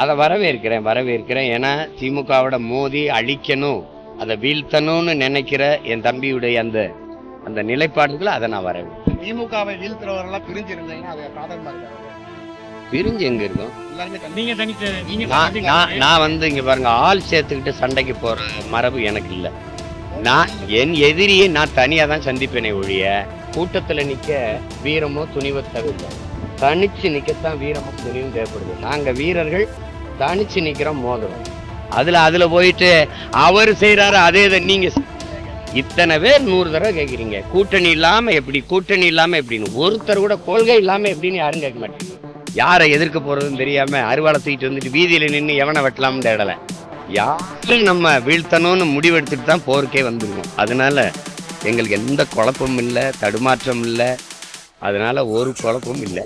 அதை வரவேற்கிறேன் வரவேற்கிறேன். ஏன்னா திமுகவோட மோதி அழிக்கணும் அதை வீழ்த்தணும்னு நினைக்கிற என் தம்பியுடைய அந்த அந்த நிலைப்பாடுகளை அதை நான் வரவேற்கிறேன். திமுகவை வீழ்த்துறவரெல்லாம் பிரிஞ்சு இருந்தீங்கன்னா அது சாதகமா இருக்காது. பிரிஞ்சு எங்க இருக்கும்? எல்லாருமே தனி- நீங்க தனித்து நீங்க நான் வந்து இங்க பாருங்க ஆள் சேர்த்துக்கிட்டு சண்டைக்கு போற மரபு எனக்கு இல்லை. நான் என் எதிரியை நான் தனியா தான் சந்திப்பேனே ஒழிய கூட்டத்துல நிக்க வீரமோ துணிவோ தவிர தனிச்சு நிக்கத்தான் வீரமும் துணிவும் தேவைப்படுது. நாங்க வீரர்கள் தனிச்சு நிற்கிற மோதிரம். அதில் அதில் போயிட்டு அவர் செய்கிறாரு அதே இதை நீங்கள் இத்தனை பேர் நூறு தடவை கேட்குறீங்க கூட்டணி இல்லாமல் எப்படி கூட்டணி இல்லாமல் எப்படின்னு. ஒருத்தர் கூட கொள்கை இல்லாமல் எப்படின்னு யாரும் கேட்க மாட்டேங்க யாரை எதிர்க்க போகிறதுன்னு தெரியாமல் அறுவாலை தூக்கிட்டு வந்துட்டு வீதியில் நின்று எவனை வெட்டலாம்னு இடல யாரும் நம்ம வீழ்த்தணும்னு முடிவெடுத்துட்டு தான் போருக்கே வந்துருக்கோம். அதனால எங்களுக்கு எந்த குழப்பமும் இல்லை தடுமாற்றம் இல்லை. அதனால ஒரு குழப்பமும் இல்லை.